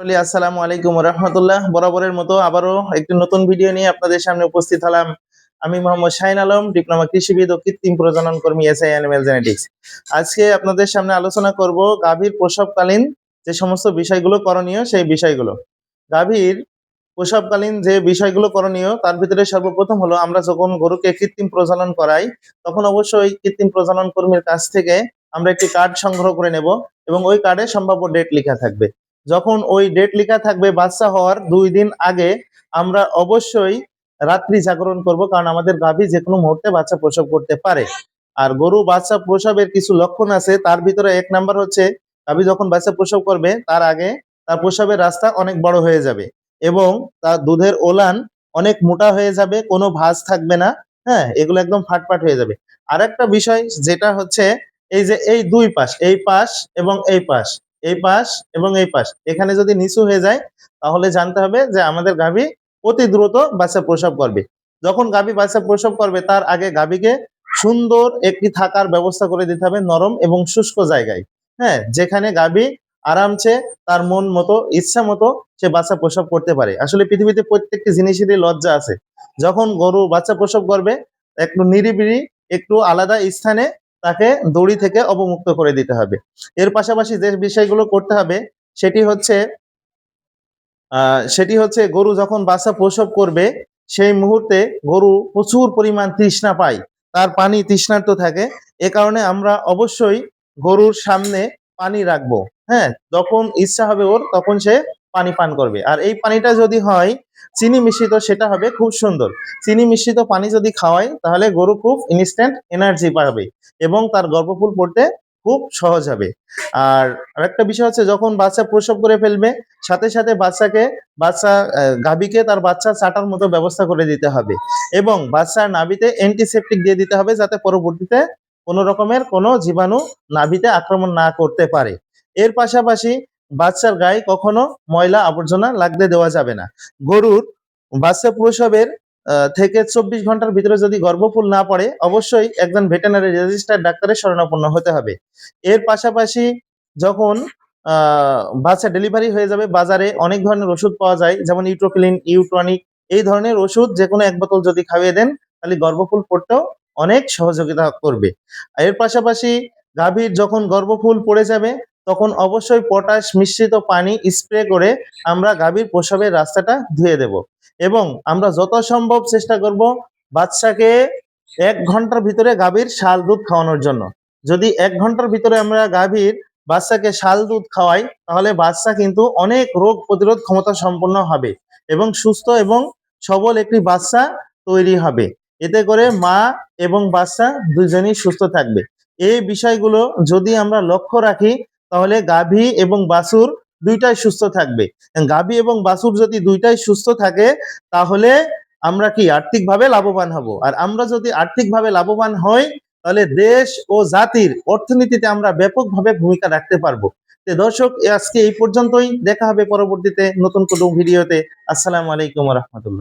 আসসালামু আলাইকুম রহমতুল্লাহ বরাবরের মতো আবারও একটি নতুন ভিডিও নিয়ে আপনাদের সামনে উপস্থিত হলাম। আমি মোহাম্মদ শাহিন আলম, ডিপ্লোমা কৃষিবিদ ও কৃত্রিম প্রজনন কর্মী, এসআই অ্যানিমেল জেনেটিক্স। আজকে আপনাদের সামনে আলোচনা করব গাভীর প্রসবকালীন যে সমস্ত বিষয়গুলো করণীয়, সেই বিষয়গুলো। গাভীর প্রসবকালীন যে বিষয়গুলো করণীয়, তার ভিতরে সর্বপ্রথম হলো, আমরা যখন গরুকে কৃত্রিম প্রজনন করাই, তখন অবশ্যই কৃত্রিম প্রজনন কর্মীর কাছ থেকে আমরা একটি কার্ড সংগ্রহ করে নেব এবং ওই কার্ডে সম্ভাব্য ডেট লেখা থাকবে। যখন ওই ডেট লেখা থাকবে বাচ্চা হওয়ার দুই দিন আগে, আমরা অবশ্যই রাত্রি জাগরণ করব কারণ আমাদের গাভী যে কোনো মুহূর্তে বাচ্চা প্রসব করতে পারে। আর গরু বাচ্চা প্রসবের কিছু লক্ষণ আছে, তার ভিতরে এক নাম্বার হচ্ছে, গাভী যখন বাচ্চা প্রসব করবে, তার আগে তার প্রসবের রাস্তা অনেক বড় হয়ে যাবে এবং তার দুধের ওলান অনেক মোটা হয়ে যাবে, কোনো ভাঁজ থাকবে না হ্যাঁ এগুলো একদম ফাটফাট হয়ে যাবে। আর একটা বিষয় যেটা হচ্ছে, এই যে এই দুই পাশ, এই পাশ এবং এই পাশ এই পাশ এবং এই পাশ। এখানে যদি নিচু হয়ে যায়, তাহলে জানতে হবে যে আমাদের গাভী অতি দ্রুত বাচ্চা প্রসব করবে। যখন গাভী বাচ্চা প্রসব করবে, তার আগে গাভীকে সুন্দর একটি থাকার ব্যবস্থা করে দিতে হবে নরম এবং শুষ্ক জায়গায়। হ্যাঁ যেখানে গাভী আরামসে তার মন মতো, ইচ্ছা মতো সে বাচ্চা প্রসব করতে পারে। আসলে পৃথিবীতে প্রত্যেকটি জিনিসেরই লজ্জা আছে। যখন গরু বাচ্চা প্রসব করবে, একটু নিরিবিলি, একটু আলাদা স্থানে তাকে দড়ি থেকে অবমুক্ত করে দিতে হবে। এর পাশাপাশি যে বিষয়গুলো করতে হবে, সেটি হচ্ছে সেটি হচ্ছে গরু যখন বাচ্চা প্রসব করবে, সেই মুহূর্তে গরু প্রচুর পরিমাণ তৃষ্ণা পায়। তার পানি তৃষ্ণার্ত থাকে। এ কারণে আমরা অবশ্যই গরুর সামনে পানি রাখব। হ্যাঁ যখন ইচ্ছা হবে ওর, তখন সে পানি পান করবে। আর এই পানিটা যদি হয়, চিনি মিশ্রিত সেটা হবে খুব সুন্দর। চিনি মিশ্রিত পানি যদি খাওয়াই, তাহলে গরু খুব ইনস্ট্যান্ট এনার্জি পাবে এবং তার গর্ভফুল পড়তে খুব সহজ হবে। আর আরেকটা বিষয় হচ্ছে, যখন বাচ্চা প্রসব করে ফেলবে, সাথে সাথে বাচ্চাকে, বাচ্চা গাভীকে তার বাচ্চা চাটার মতো ব্যবস্থা করে দিতে হবে এবং বাচ্চার নাভিতে অ্যান্টিসেপটিক দিয়ে দিতে হবে যাতে পরবর্তীতে কোনো রকমের কোনো জীবাণু নাভিতে আক্রমণ না করতে পারে। এর পাশাপাশি বাচ্চার গায়ে কখনো ময়লা আবর্জনা লাগতে দেওয়া যাবে না। গরুর বাচ্চা প্রসবের থেকে চব্বিশ ঘণ্টার ভিতরে যদি গর্ভফুল না পড়ে, অবশ্যই একজন ভেটেনারি রেজিস্টার ডাক্তারের শরণাপন্ন হতে হবে। এর পাশাপাশি যখন বাচ্চা ডেলিভারি হয়ে যাবে, বাজারে অনেক ধরনের ওষুধ পাওয়া যায়, যেমন ইউট্রোফিলিন, ইউট্রনিক, এই ধরনের ওষুধ যে কোনো এক বোতল যদি খাইয়ে দেন, তাহলে গর্ভফুল পড়তেও অনেক সহযোগিতা করবে। এর পাশাপাশি গাভীর যখন গর্ভফুল পড়ে যাবে তখন অবশ্যই পটাশ মিশ্রিত পানি স্প্রে করে আমরা গাভীর প্রসবের রাস্তাটা ধুয়ে দেব। এবং আমরা যত সম্ভব চেষ্টা করব বাচ্চাকে এক ঘণ্টার ভিতরে গাভীর শাল দুধ খাওয়ানোর জন্য। যদি এক ঘণ্টার ভিতরে আমরা গাভীর বাচ্চাকে শাল দুধ খাওয়াই, তাহলে বাচ্চা কিন্তু অনেক রোগ প্রতিরোধ ক্ষমতা সম্পন্ন হবে এবং সুস্থ এবং সবল একটি বাচ্চা তৈরি হবে। এতে করে মা এবং বাচ্চা দুজনেই সুস্থ থাকবে। এই বিষয়গুলো যদি আমরা লক্ষ্য রাখি তাহলে গাভী এবং বাছুর দুইটাই সুস্থ থাকবে। গাভী এবং বাছুর যদি দুইটাই সুস্থ থাকে, তাহলে আমরা কি আর্থিকভাবে লাভবান হব? আর আমরা যদি আর্থিকভাবে লাভবান হই, তাহলে দেশ ও জাতির অর্থনীতিতে আমরা ব্যাপকভাবে ভূমিকা রাখতে পারব। তো দর্শক, আজকে এই পর্যন্তই। দেখা হবে পরবর্তীতে নতুন কোনো ভিডিওতে। আসসালামু আলাইকুম রহমতুল্লাহ।